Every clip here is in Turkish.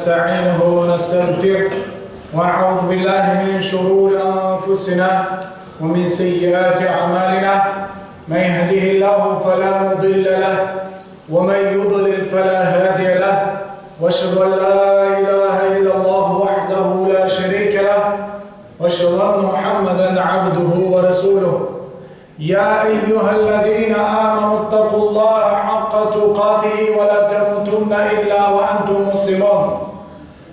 ونستعينه ونستغفره ونعوذ بالله من شرور أنفسنا ومن سيئات أعمالنا. من يهده الله فلا مضل له ومن يضلل فلا هادي له. وأشهد أن لا إله إلا الله وحده لا شريك له. وأشهد أن محمدا عبده ورسوله. يا أيها الذين آمنوا اتقوا الله حق تقاته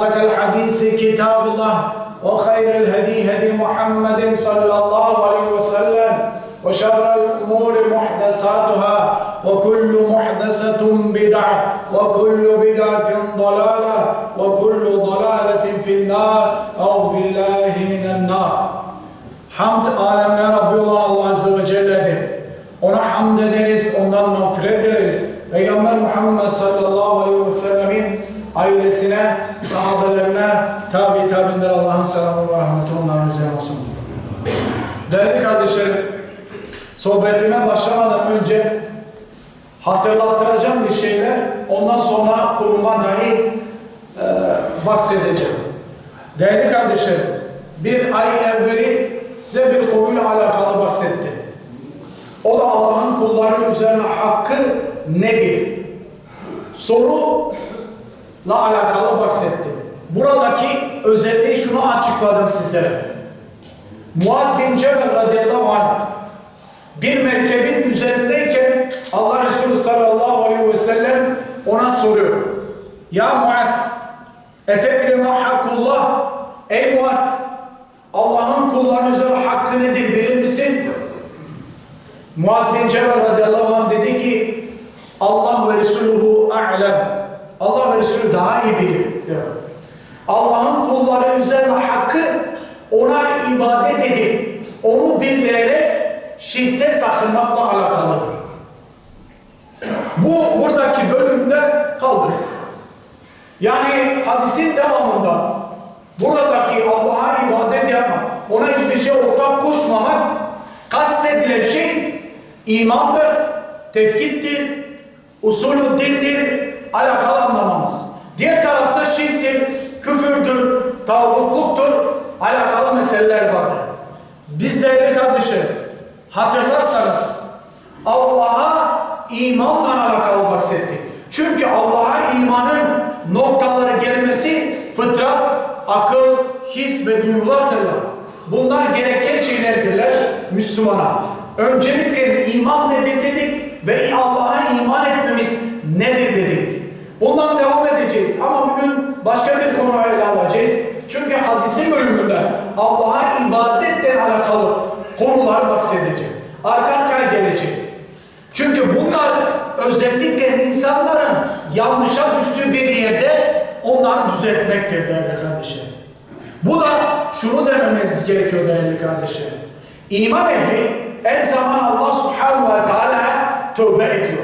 فإن أصدق الحديث كتاب الله وخير الهدي هدي محمد صلى الله عليه وسلم وشر الأمور محدثاتها وكل محدثة بدعة وكل بدعة ضلالة وكل ضلالة في النار أو بالله من النار Hamd alemler Rabbi olan Allah Azze ve Celle'dir. Ona hamd ederiz, ondan mağfiret ederiz. Peygamber Muhammed selamı ve rahmeti onların üzerine olsun. Değerli kardeşlerim, sohbetime başlamadan önce hatırlattıracağım bir şeyler, ondan sonra kuruma dahi e, bahsedeceğim. Değerli kardeşlerim, bir ay evveli size bir konuyla alakalı bahsetti. O da Allah'ın kulları üzerine hakkı nedir? Soruyla alakalı bahsetti. Buradaki özelliği şunu açıkladım sizlere. Muaz bin Cebel radıyallahu anh bir merkebin üzerindeyken Allah Resulü sallallahu aleyhi ve sellem ona soruyor. Ya Muaz, etedri ma hakkullah? Ey Muaz, Allah'ın kullarının üzerine hakkı nedir bilir misin? Muaz bin Cebel radıyallahu anh dedi ki Allah ve Resuluhu a'lem. Allah ve Resulü daha iyi bilir. diyor. Allah'ın kulları üzerine hakkı ona ibadet edip onu birleyerek şirkte sakınmakla alakalıdır. Bu buradaki bölümde kaldır. Yani hadisin devamında buradaki Allah'a ibadet yapmak, ona hiçbir şey ortak koşmamak kastedilen şey imandır, tevhiddir, usulü dindir, alakalı anlamamız. Diğer tarafta şirktir, küfürdür, tağutluktur, alakalı meseleler vardır. Biz değerli kardeşlerim, hatırlarsanız Allah'a imanla alakalı bahsettik. Çünkü Allah'a imanın noktaları gelmesi fıtrat, akıl, his ve duyulardırlar. Bunlar gereken şeylerdirler Müslümana. Öncelikle iman nedir dedik ve Allah'a iman etmemiz nedir dedik. Bundan devam edeceğiz ama bugün başka bir Allah'a ibadetle alakalı konular bahsedecek. Arka arkaya gelecek. Çünkü bunlar özellikle insanların yanlışa düştüğü bir yerde onları düzeltmektir değerli kardeşlerim. Bu da şunu demememiz gerekiyor değerli kardeşlerim. İman ehli her zaman Allah subhanahu ve teala tövbe ediyor.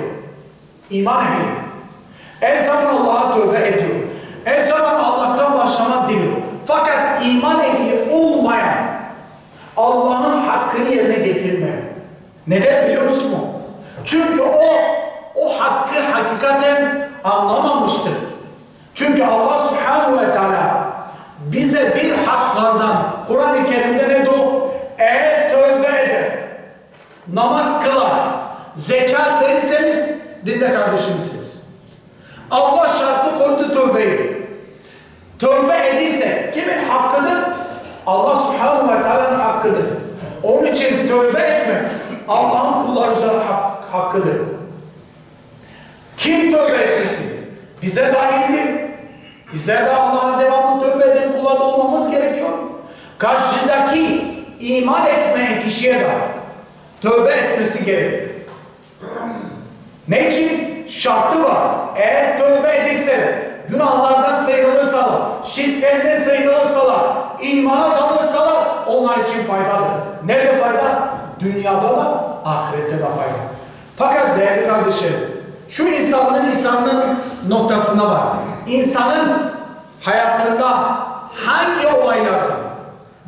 İman ehli. Her zaman Allah'a tövbe ediyor. Her zaman Allah'tan başlamak diliyor. Fakat iman ehli olmayan Allah'ın hakkını yerine getirmeyen. Neden biliyor musun? Çünkü o o hakkı hakikaten anlamamıştır. Çünkü Allah subhanahu ve teala bize bir haklardan Kur'an-ı Kerim'de ne diyor? Eğer tövbe eder, namaz kılar, zekat verirseniz dinde kardeşimsiniz. Allah şartı koydu tövbeyi. Tövbe edilse kimin hakkıdır? Allah subhanahu ve teala'nın hakkıdır. Onun için tövbe etmek Allah'ın kulları üzerine hak, hakkıdır. Kim tövbe etmesin? Bize dahildir. Bize de Allah'a devamlı tövbe eden kullarda olmamız gerekiyor. Karşıdaki iman etmeyen kişiye de tövbe etmesi gerekir. Ne için? Şartı var. Eğer tövbe edilse, günahlardan sıyrılırsalar, şirklerden sıyrılırsalar, imana dalırsalar onlar için faydadır. Nerede fayda? Dünyada da, ahirette de fayda. Fakat değerli kardeşlerim, şu insanın insanın noktasına bak. İnsanın hayatında hangi olaylarda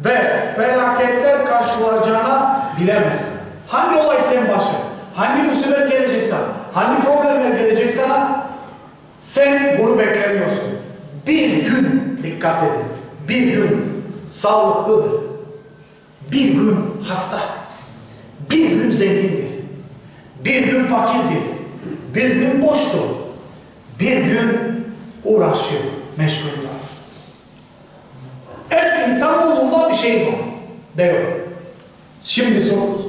ve felaketler karşılayacağına bilemezsin. Hangi olay senin başına? Hangi musibet gelecek sana? Hangi problemler gelecek sana? Sen bunu beklemiyorsun. Bir gün dikkat edin. Bir gün sağlıklıdır. Bir gün hasta. Bir gün zengindir. Bir gün fakirdir. Bir gün boştur. Bir gün uğraşıyor, meşguldür. Evet insanoğlunda bir şey var. Diyor. Şimdi sorumuz.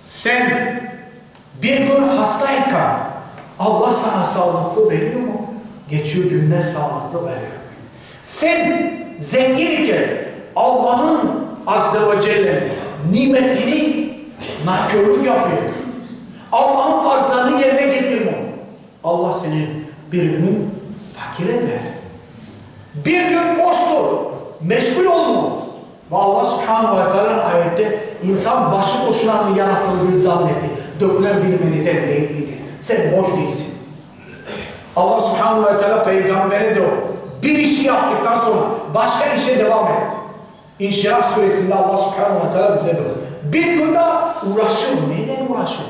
Sen bir gün hastayken Allah sana sağlıklı veriyor mu? Geçiyor günler sağlıklı veriyor. Sen zengin iken Allah'ın Azze ve Celle'nin nimetini nankörlük yapıyor. Allah'ın farzlarını yerine getirmiyor. Allah seni bir gün fakir eder. Bir gün boştur. Meşgul olma. Ve Allah subhanahu ve teala ayette insan başı boşuna mı yaratıldığı zannetti. Dökülen bir meniden değil miydi? Sen boş değilsin. Allah subhanahu ve teala peygambere de o. Bir işi yaptıktan sonra başka işe devam et. İnşirah suresinde Allah subhanahu ve teala bize diyor. Bir günde uğraşın. Neden uğraşın?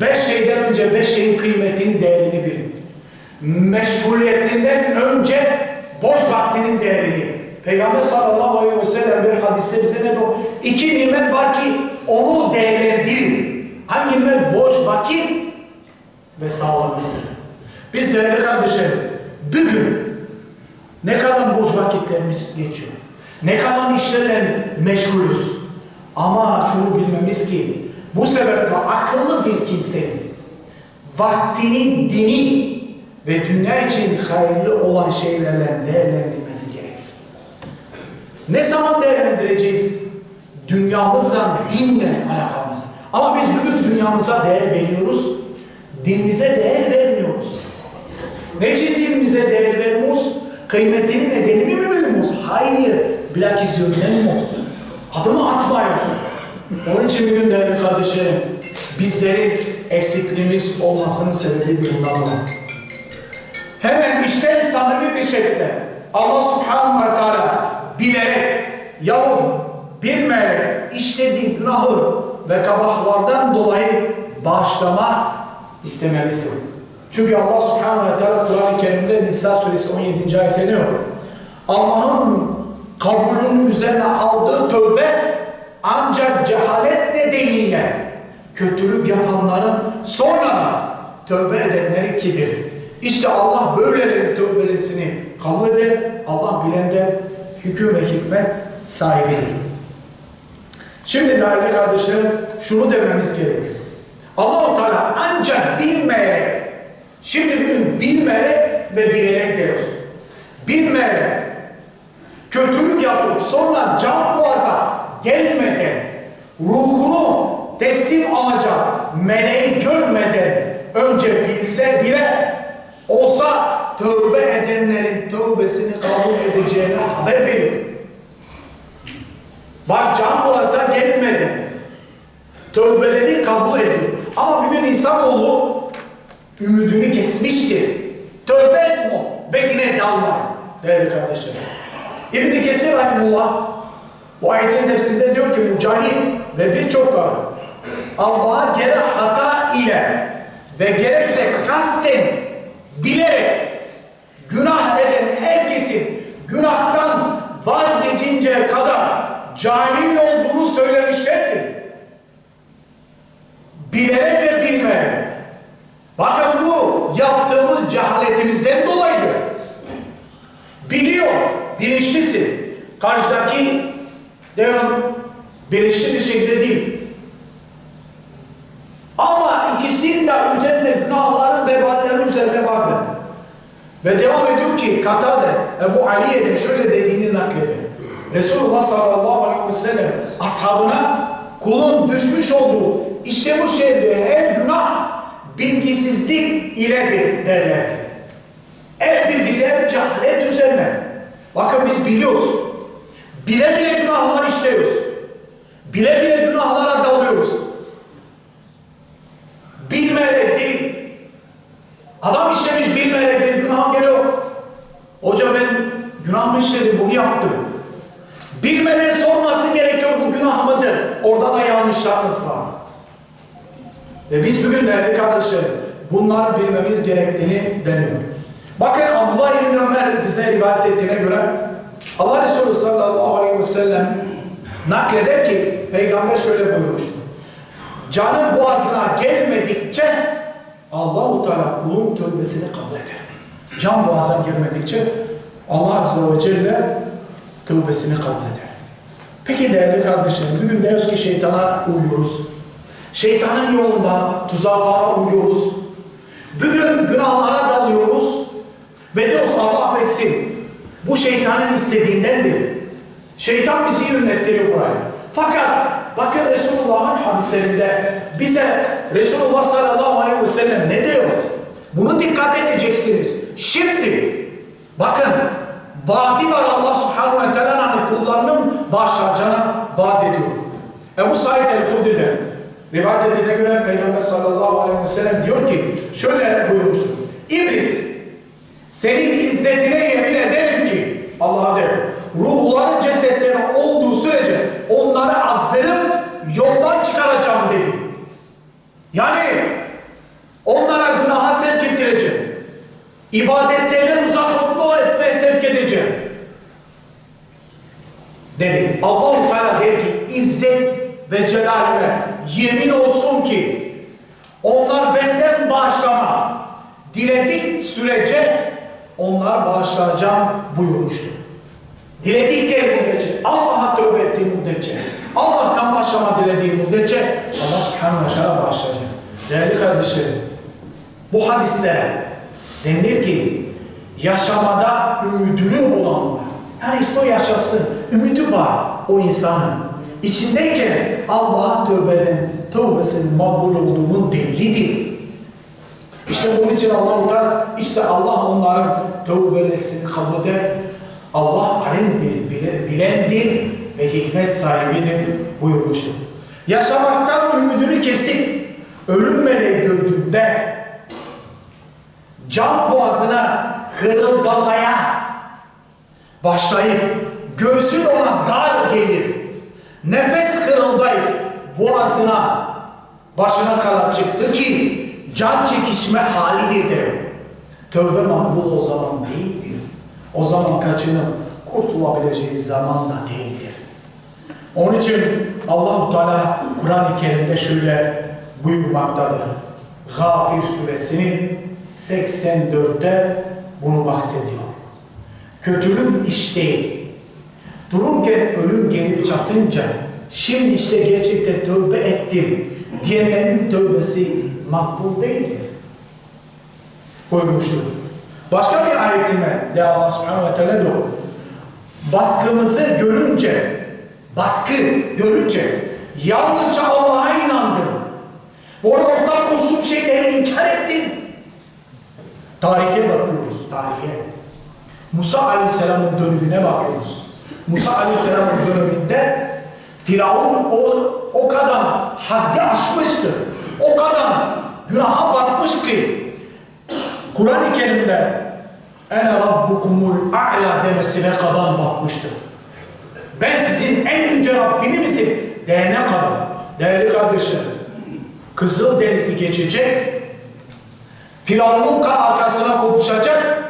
Beş şeyden önce beş şeyin kıymetini, değerini bilin. Meşguliyetinden önce boş vaktinin değerini. Peygamber sallallahu aleyhi ve sellem bir hadiste bize ne diyor? İki nimet var ki onu değerlendirin. Hangi nimet? Boş vakit ve sağlığımızdır. Biz değerli kardeşlerim, bugün ne kadar boş vakitlerimiz geçiyor. Ne kadar işlerle meşgulüz. Ama şunu bilmemiz ki bu sebeple akıllı bir kimsenin vaktini dini ve dünya için hayırlı olan şeylerle değerlendirmesi gerekir. Ne zaman değerlendireceğiz? Dünyamızla, dinle alakamız. Ama biz bugün dünyamıza değer veriyoruz, dinimize değer vermiyoruz. Ne için dinimize değer vermiyoruz? Kıymetini nedenini mi bilmiyoruz? Hayır, bilakis yönlenmiyoruz. Adımı atmıyoruz. Onun için bugün değerli kardeşlerim, bizlerin eksikliğimiz olmasının sebebi bundan dolayı. Hemen içten samimi bir şekilde Allah subhanahu ve teala bilerek yahut bilmeyerek işlediği günahı ve kabahlardan dolayı bağışlama istemelisin. Çünkü Allah subhanahu ve teala Kur'an-ı Kerim'de Nisa suresi 17. ayette diyor. Allah'ın kabulünün üzerine aldığı tövbe ancak cehalet nedeniyle kötülük yapanların sonradan tövbe edenleri kidir. İşte Allah böylelerin tövbelesini kabul eder. Allah bilenden hüküm ve hikmet sahibidir. Şimdi değerli kardeşlerim şunu dememiz gerekiyor. Allah-u Teala ancak bilmeyerek, şimdi bugün bilmeyerek ve bilerek diyoruz. Bilmeyerek, kötülük yapıp sonra can boğaza gelmeden, ruhunu teslim alacak meleği görmeden önce bilse bile olsa tövbe edenlerin tövbesini kabul edeceğine haber veriyor. Bak can gelmeden tövbeleri kabul ediyor. Ama bugün insanoğlu ümidini kesmiştir. Tövbe etme ve yine dalmayın değerli kardeşlerim. İbn-i Kesir Rahimullah bu ayetin tefsirinde diyor ki Mücahit ve birçok var. Allah'a gerek hata ile ve gerekse kasten bilerek günah eden herkesin günahtan vazgeçinceye kadar cahil olduğunu söylemişlerdir. Bilerek ve bilmeyerek. Bakın bu yaptığımız cehaletimizden dolayıdır. Biliyor, bilinçlisin. Karşıdaki diyorum bilinçli bir şekilde değil. Ama ikisinin de üzerine günahların veballeri üzerine vardır. Ve devam ediyor ki Katade Ebu Aliye'nin şöyle dediğini nakleder. Resulullah sallallahu aleyhi ve sellem ashabına kulun düşmüş olduğu işte bu şeyde her günah bilgisizlik iledir derlerdi. El bilgisi hep cehalet üzerine. Bakın biz biliyoruz. Bile bile günahlar işliyoruz. Bile bile günahlara dalıyoruz. Bilmeyerek değil. Adam işlemiş bilmeyerek bir günah geliyor. Hoca ben günah mı işledim bunu yaptım. Bilmeden sorması gerekiyor bu günah mıdır? Orada da yanlışlarımız var. Ve biz bugün değerli kardeşlerim bunları bilmemiz gerektiğini deniyor. Bakın Abdullah İbni Ömer bize rivayet ettiğine göre Allah Resulü sallallahu aleyhi ve sellem nakleder ki peygamber şöyle buyurmuştur. Canı boğazına gelmedikçe Allahu Teala kulun tövbesini kabul eder. Can boğaza gelmedikçe Allah Azze ve Celle tövbesini kabul eder. Peki değerli kardeşlerim, bugün diyoruz ki şeytana uyuyoruz. Şeytanın yolunda tuzaklara uyuyoruz. Bugün günahlara dalıyoruz. Ve diyoruz Allah affetsin. Bu şeytanın istediğindendir. Şeytan bizi yönettiriyor buraya. Fakat bakın Resulullah'ın hadislerinde bize Resulullah sallallahu aleyhi ve sellem ne diyor? Bunu dikkat edeceksiniz. Şimdi bakın vaadi var Allah subhanahu ve teala'nın kullarının bağışlayacağına vaat ediyor. Ebu Said el-Hudri'de rivayet ettiğine göre Peygamber sallallahu aleyhi ve sellem diyor ki şöyle buyurmuştur. İblis senin izzetine yemin ederim ki Allah'a der. Ruhların cesetleri olduğu sürece onları azdırıp yoldan çıkaracağım dedi. Yani onlara günaha sevk ettireceğim. İbadetlerden uzak olma etmeye sevk edeceğim. Dedi. Allahu Teala der ki izzet ve celalime yemin olsun ki onlar benden bağışlama diledik sürece onlar bağışlayacağım buyurmuştur. Diledikleri müddetçe, Allah'a tövbe ettiği müddetçe, Allah'tan başlama dilediği müddetçe Allah subhanahu ve teala bağışlayacak. Değerli kardeşlerim, bu hadislere denilir ki yaşamada ümidini olan var. Yani işte o yaşasın, ümidi var o insanın. İçindeyken Allah'a tövbeden, tövbesinin makbul olduğunun delilidir. İşte bunun için Allah da işte Allah onların tövbelerini kabul eder. Allah alimdir, bile- bilendir ve hikmet sahibidir buyurmuştur. Yaşamaktan ümidini kesip ölüm meleği gördüğünde can boğazına hırıldamaya başlayıp göğsün ona dar gelir. Nefes hırıldayıp boğazına başına kadar çıktı ki can çekişme halidir der. Tövbe makbul o zaman değildir. O zaman kaçınıp kurtulabileceği zaman da değildir. Onun için Allahu Teala Kur'an-ı Kerim'de şöyle buyurmaktadır. Gafir suresinin 84'te bunu bahsediyor. Kötülük işleyin. Dururken ölüm gelip çatınca şimdi işte gerçekten tövbe ettim diyenlerin tövbesi makbul değildir. Buyurmuştur. Başka bir ayetinde de Allah subhanahu ve teala diyor. Baskımızı görünce, baskı görünce yalnızca Allah'a inandım. Bu arada ortak koştuğum şeyleri inkar ettim. Tarihe bakıyoruz, tarihe. Musa Aleyhisselam'ın dönemine bakıyoruz. Musa Aleyhisselam'ın döneminde Firavun o, o kadar haddi aşmıştı. O kadar günaha batmış ki Kur'an-ı Kerim'de Ene Rabbukumul A'la demesine kadar batmıştı. Ben sizin en yüce Rabbinizim diyene kadar. Değerli kardeşlerim, Kızıl Denizi geçecek, Firavun'un arkasına kopuşacak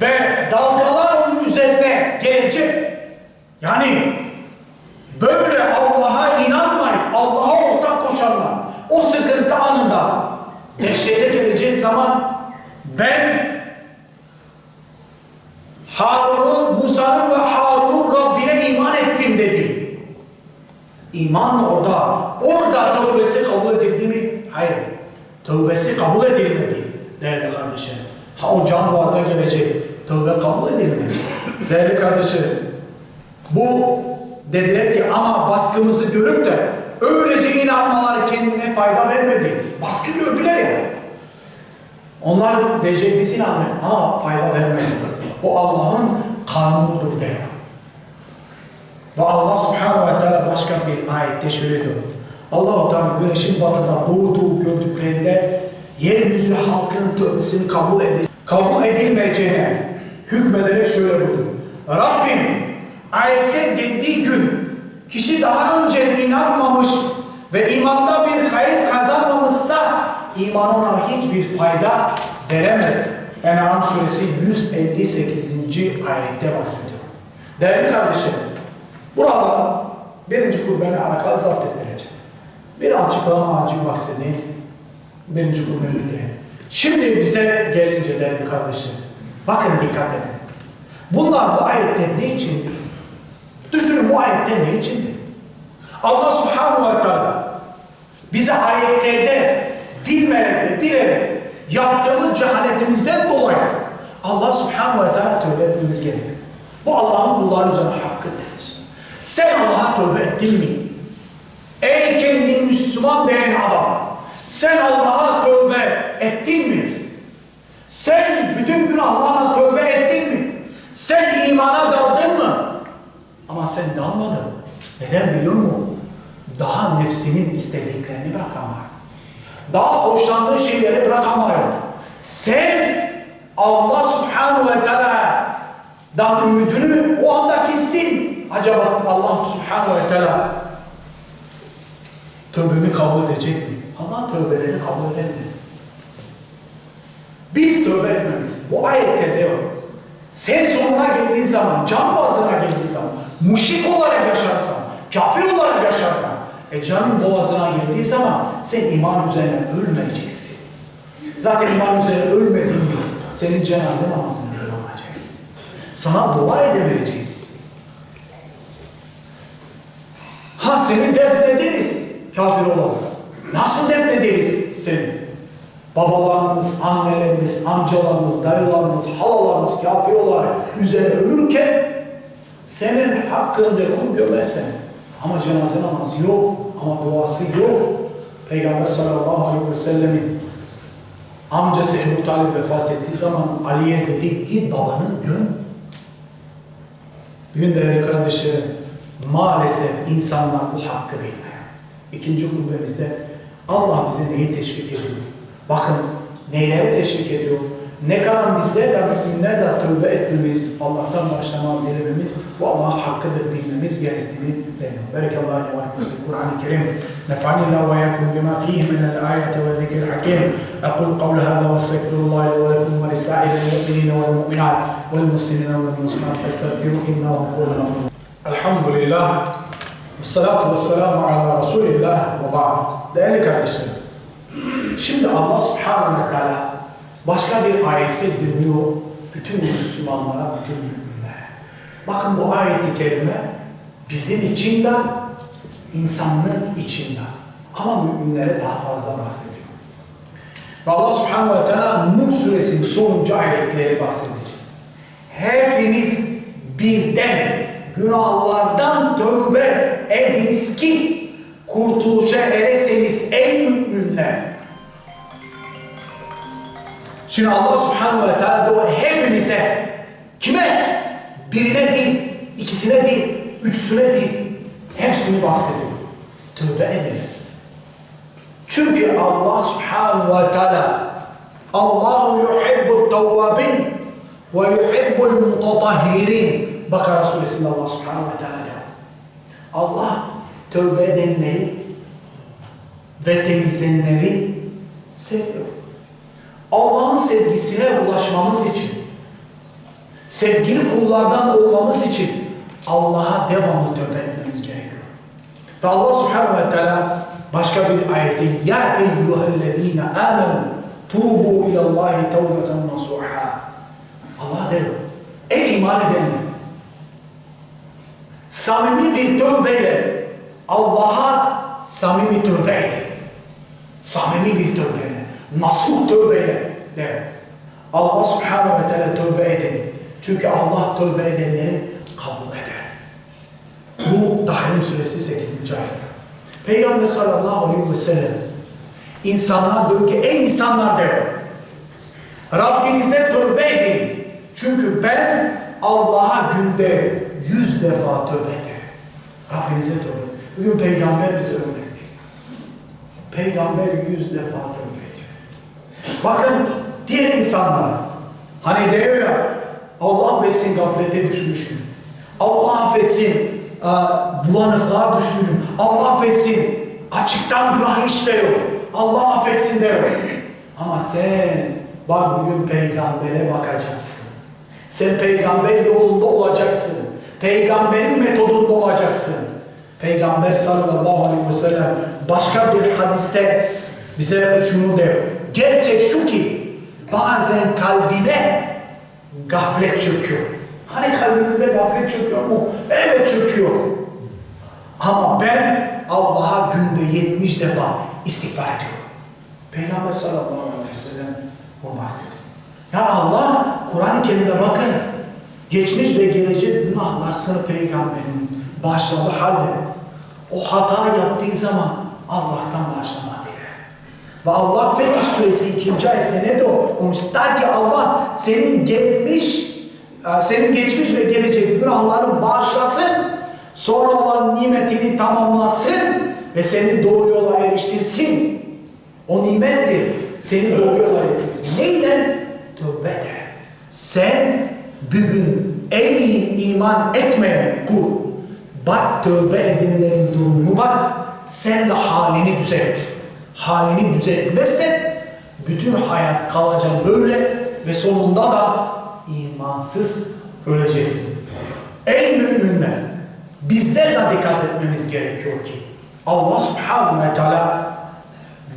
ve dalgalar gelecek. Yani böyle Allah'a inanmayıp Allah'a ortak koşanlar o sıkıntı anında dehşete geleceği zaman ben Harun'un, Musa'nın ve Harun'un Rabbine iman ettim dedi. İman orada. Orada tövbesi kabul edildi mi? Hayır. Tövbesi kabul edilmedi değerli kardeşlerim. Ha o can boğaza gelecek. Tövbe kabul edilmedi. Değerli kardeşlerim Bu dediler ki ama baskımızı görüp de öylece inanmaları kendine fayda vermedi. Baskı gördüler ya. Onlar diyecek biz inandık ama fayda vermedi. Bu Allah'ın kanunudur der. Ve Allah subhanahu ve teala başka bir ayette şöyle diyor. Allah-u Teala güneşin batıda doğduğu gördüklerinde yeryüzü halkının tövbesini kabul, edil kabul edilmeyeceğine hükmederek şöyle buyurdu. Rabbim ayetler geldiği gün kişi daha önce inanmamış ve imanda bir hayır kazanmamışsa iman ona hiçbir fayda veremez. En'am suresi 158. ayette bahsediyor. Değerli kardeşlerim, burada birinci kurbanı alakalı zapt ettireceğim. Bir açıklama acil bahsedeyim. Birinci kurbanı bitireyim. Şimdi bize gelince değerli kardeşlerim, bakın dikkat edin. Bunlar bu ayette ne içindi? Düşünün bu ayette ne içindi? Allah subhanahu ve teala bize ayetlerde bilmeyerek ve bilerek yaptığımız cehaletimizden dolayı Allah subhanahu ve teala tövbe etmemiz gerekir. Bu Allah'ın kulları üzerine hakkıdır. Sen Allah'a tövbe ettin mi? Ey kendini Müslüman diyen adam, sen Allah'a tövbe ettin mi? Sen bütün günahlarına tövbe ettin mi? Sen imana daldın mı? Ama sen dalmadın. Neden biliyor musun? Daha nefsinin istediklerini bırakamıyor. Daha hoşlandığın şeyleri bırakamıyor. Sen Allah subhanahu ve teala'dan ümidini o anda kestin. Acaba Allah subhanahu ve teala tövbemi kabul edecek mi? Allah tövbelerini kabul eder mi? Biz tövbe etmemiz. Bu ayette diyor. Sen sonuna geldiği zaman, can boğazına geldiği zaman, müşrik olarak yaşarsan, kafir olarak yaşarsan, e canın boğazına geldiği zaman sen iman üzerine ölmeyeceksin. Zaten iman üzerine ölmedin mi, senin cenaze namazını kılamayacağız. Sana dua edemeyeceğiz. Ha seni defnederiz kafir olarak. Nasıl defnederiz seni? Babalarımız, annelerimiz, amcalarımız, dayılarımız, halalarımız kafir olarak üzerine ölürken senin hakkındır onu gömersen. Ama cenaze namazı yok, ama duası yok. Peygamber sallallahu aleyhi ve sellemin amcası Ebu Talib vefat ettiği zaman Ali'ye dedi ki babanı göm. Bugün değerli kardeşlerim, maalesef insanlar bu hakkı bilmiyor. İkinci kulübemizde Allah bize neyi teşvik ediyor? Bakın neylere teşvik ediyor? Ne kadar bizler de müminler de tövbe etmemiz, Allah'tan başlama dilememiz, bu Allah'ın hakkıdır bilmemiz gerektiğini deniyor. Berekallahu aleyhi ve sellem Kur'an-ı Kerim. نفعني الله وإياكم بما فيه من الآية والذكر الحكيم أقول قول هذا واستغفر الله لي ولكم ولسائر المؤمنين والمؤمنات والمسلمين والمسلمات فاستغفروه إنه هو الغفور الحمد لله والصلاة والسلام على رسول الله وبعد Değerli kardeşlerim, Şimdi Allah subhanahu ve teala başka bir ayette dönüyor bütün Müslümanlara, bütün müminlere. Bakın bu ayeti kerime bizim için de insanlığın içinde ama müminlere daha fazla bahsediyor. Ve Allah subhanahu ve teala Nur suresinin sonuncu ayetleri bahsedecek. Hepiniz birden günahlardan tövbe ediniz ki kurtuluşa ereseniz ey müminler. Şimdi Allah subhanahu ve teala diyor hepimize kime? Birine değil, ikisine değil, üçsüne değil. Hepsini bahsediyor. Tövbe edelim. Çünkü Allah subhanahu ve teala Allahu yuhibbu tevvabin ve yuhibbul mutatahhirin. Bakara suresinde Allah subhanahu ve teala. Allah tövbe edenleri ve temizlenenleri seviyor. Allah'ın sevgisine ulaşmamız için, sevgili kullardan olmamız için Allah'a devamlı tövbe etmemiz gerekiyor. Ve Allah subhanahu ve teala başka bir ayette Ya eyyühellezine amenu tuğbu ilallahi tevbeten nasuha Allah diyor Ey iman edenler samimi bir tövbeyle Allah'a samimi tövbe edin. Samimi bir tövbeyle, nasuh tövbeyle de. Allah subhanahu ve teala tövbe edin. Çünkü Allah tövbe edenleri kabul eder. Bu Tahrim suresi 8. ayet. Peygamber sallallahu aleyhi ve sellem insanlar diyor ki ey insanlar diyor Rabbinize tövbe edin. Çünkü ben Allah'a günde yüz defa tövbe ederim. Rabbinize tövbe. Bugün peygamber bize örnek. Peygamber yüz defa tövbe. Bakın diğer insanlar hani diyor ya Allah affetsin gaflete düşmüşüm. Allah affetsin e, bulanıklığa düşmüşüm. Allah affetsin açıktan günah işliyor. Allah affetsin diyor. Ama sen bak bugün peygambere bakacaksın. Sen peygamber yolunda olacaksın. Peygamberin metodunda olacaksın. Peygamber sallallahu aleyhi ve sellem başka bir hadiste bize şunu der. Gerçek şu ki bazen kalbine gaflet çöküyor. Hani kalbimize gaflet çöküyor mu? Evet çöküyor. Ama ben Allah'a günde 70 defa istiğfar ediyorum. Peygamber sallallahu aleyhi ve sellem bu bahsediyor. Ya Allah Kur'an-ı Kerim'de bakın geçmiş ve gelecek günahlarını peygamberin başladığı halde o hata yaptığı zaman Allah'tan bağışlama diler. Ve Allah Fetih Suresi 2. ayette ne diyor? Ta ki Allah senin gelmiş, e, senin geçmiş ve gelecek günahlarını bağışlasın, sonra olan nimetini tamamlasın ve seni doğru yola eriştirsin. O nimettir. Seni doğru yola eriştirsin. Neyle? Tövbe ederim. Sen bugün ey iman etmeyen kul bak tövbe edenlerin durumunu bak sen de halini düzelt. Halini düzeltmezsen bütün hayat kalacak böyle ve sonunda da imansız öleceksin. Ey müminler bizler de dikkat etmemiz gerekiyor ki Allah subhanahu ve teala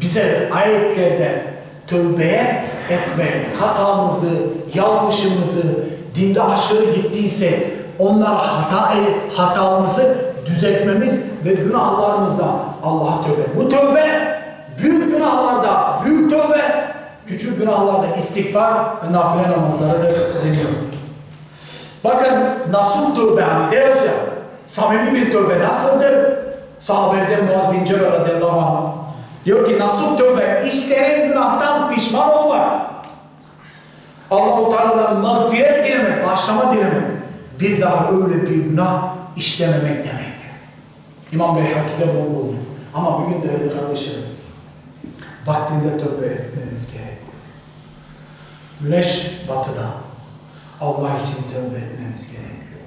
bize ayetlerde tövbeye etme, hatamızı, yanlışımızı, dinde aşırı gittiyse onlar hata hatamızı düzeltmemiz ve günahlarımızda Allah'a tövbe. Bu tövbe büyük günahlarda büyük tövbe, küçük günahlarda istiğfar ve nafile namazları da deniyor. Bakın nasıl tövbe hani diyoruz ya, samimi bir tövbe nasıldır? Sahabeden Muaz bin Cebel radıyallahu anh Diyor ki nasıl tövbe? İşlenen günahtan pişman olmak. Allah-u Teala'dan mağfiret dilemek, başlama dilemek. Bir daha öyle bir günah işlememek demektir. İmam Beyhaki'de bu oldu. Ama bugün de öyle kardeşim. Vaktinde tövbe etmeniz gerekiyor. Güneş batıda. Allah için tövbe etmemiz gerekiyor.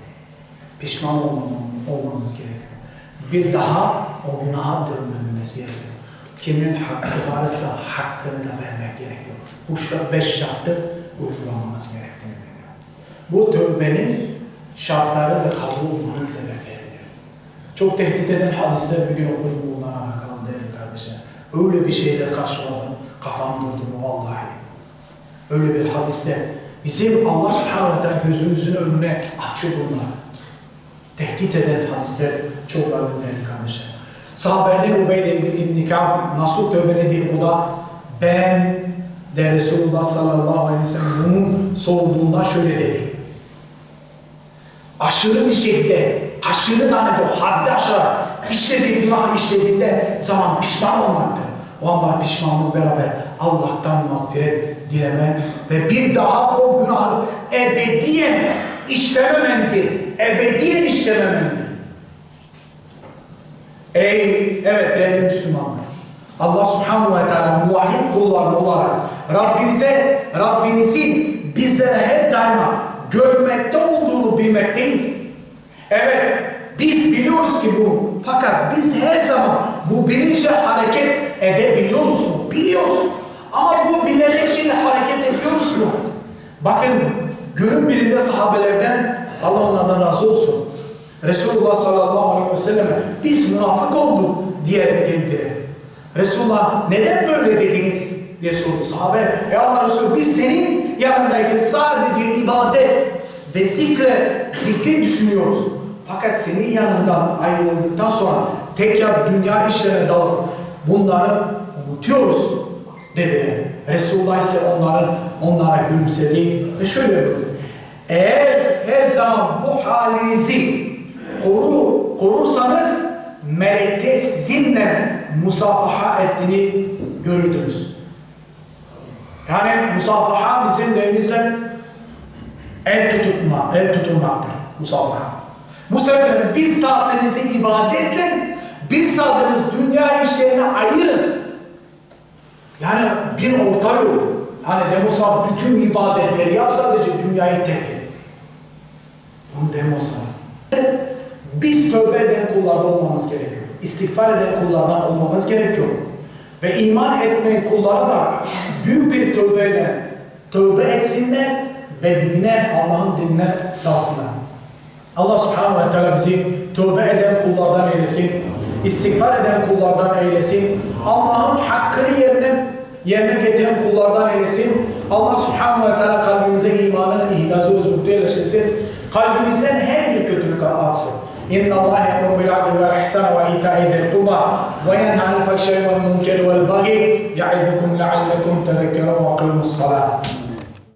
Pişman olmamız gerekiyor. Bir daha o günaha dönmememiz gerekiyor kimin hakkı varsa hakkını da vermek gerekiyor. Bu beş şartı uygulamamız gerektiğini diyor. Bu tövbenin şartları ve kabul olmanın sebepleridir. Çok tehdit eden hadisler bir gün okudum bunlara kardeşler. Öyle bir şeyler karşıladım, kafam durdu mu vallahi. Öyle bir hadiste bizim Allah subhanahu teala gözümüzün önüne açıyor bunlar. Tehdit eden hadisler çok var değerli kardeşler. Sahabelerden Ubeyde İbn Ka'b nasıl tövbeledi o da ben de Resulullah sallallahu aleyhi ve sellem'in sorduğunda şöyle dedi. Aşırı bir şekilde, aşırı tane de haddi aşağı işlediği günah işlediğinde zaman pişman olmaktır. O anda pişmanlık beraber Allah'tan mağfiret dileme ve bir daha o günahı ebediyen işlememendir. Ebediyen işlememendir. Ey evet değerli Müslümanlar. Allah subhanahu ve teala muvahhid kulları olarak Rabbinize, Rabbinizin bizlere hep daima görmekte olduğunu bilmekteyiz. Evet, biz biliyoruz ki bu. Fakat biz her zaman bu bilinçle hareket edebiliyoruz mu? Biliyoruz. Ama bu bilerek şeyle hareket ediyoruz mu? Bakın günün birinde sahabelerden Allah onlardan razı olsun. Resulullah sallallahu aleyhi ve sellem biz münafık olduk diyerek geldi. Resulullah neden böyle dediniz diye sordu sahabe. E Allah Resulü biz senin yanındayken sadece ibadet ve zikre, zikri düşünüyoruz. Fakat senin yanından ayrıldıktan sonra tekrar dünya işlerine dalıp bunları unutuyoruz dediler. Resulullah ise onların onlara gülümsedi ve şöyle buyurdu. Eğer her zaman bu halinizi koru, korursa sizinle musafaha ettiğini görürdünüz. Yani musafaha bizim deyimizde el tutma, el tutulmaktır. Musafaha. Bu sebeple bir saatinizi ibadetle, bir saatiniz dünya işlerine ayırın. Yani bir orta yol. Hani demosa bütün ibadetleri yap sadece dünyayı terk et. Bunu demosa. Biz tövbe eden kullardan olmamız gerekiyor. İstiğfar eden kullardan olmamız gerekiyor. Ve iman etmeyen kullara da büyük bir tövbeyle tövbe etsinler ve dinine, Allah'ın dinine dalsınlar. Allah subhanahu ve teala bizi tövbe eden kullardan eylesin. İstiğfar eden kullardan eylesin. Allah'ın hakkını yerine yerine getiren kullardan eylesin. Allah subhanahu ve teala kalbimize imanı, ihlazı, özgürlüğü yerleştirsin. Kalbimizden her bir kötülük atsın. إن الله يأمر بالعدل والإحسان وإيتاء ذي القربى وينهى عن الفحشاء والمنكر والبغي يعظكم لعلكم تذكرون وأقيموا الصلاة